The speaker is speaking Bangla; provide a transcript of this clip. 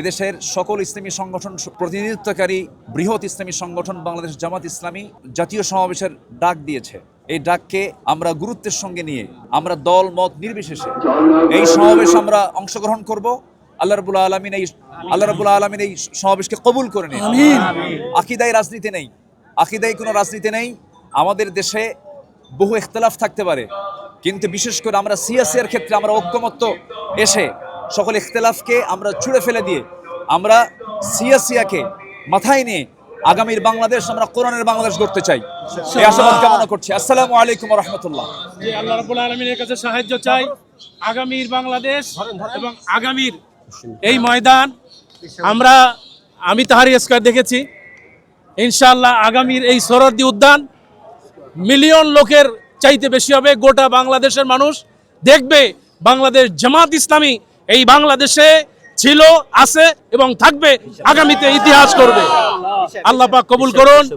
এদেশের সকল ইসলামী সংগঠন প্রতিনিধিত্বকারী বৃহৎ ইসলামী সংগঠন বাংলাদেশ জামাত ইসলামী জাতীয় সমাবেশের ডাক দিয়েছে। এই ডাককে আমরা গুরুত্বের সঙ্গে নিয়ে আমরা দল মত নির্বিশেষে এই সমাবেশ আমরা অংশগ্রহণ করব। আল্লাহ রবুল আলমিন এই আল্লাহ রবুল আলমিন এই সমাবেশকে কবুল করে নিন। আকিদায় রাজনীতি নেই। আকিদায় কোনো রাজনীতি নেই। আমাদের দেশে বহু ইখতলাফ থাকতে পারে। কিন্তু বিশেষ করে আমরা সিয়াসিয়ার ক্ষেত্রে আমরা ঐক্যমত্য এসে সকল ইখতলাফকে আমরা ছুঁড়ে ফেলে দিয়ে আমরা সিয়াসিয়াকে মাথায় নিয়ে আগামীর বাংলাদেশ আমরা কোরআনের বাংলাদেশ গড়তে চাই। এই আশাবাদ কামনা করছি। আসসালামু আলাইকুম রহমতুল্লাহ। আল্লাহ রাব্বুল আলমিনের কাছে সাহায্য চাই। আগামীর বাংলাদেশ এবং আগামীর এই ময়দান আমরা আমি তাহারি স্কোয়ার দেখেছি। ইনশাআল্লাহ আগামীর এই সরদি উদ্যান মিলিয়ন লোকের চাইতে বেশি হবে। গোটা বাংলাদেশের মানুষ দেখবে বাংলাদেশ জামাত ইসলামী এই বাংলাদেশে ছিল আছে এবং থাকবে আগামীতে ইতিহাস করবে। আল্লাহ পাক কবুল করুন।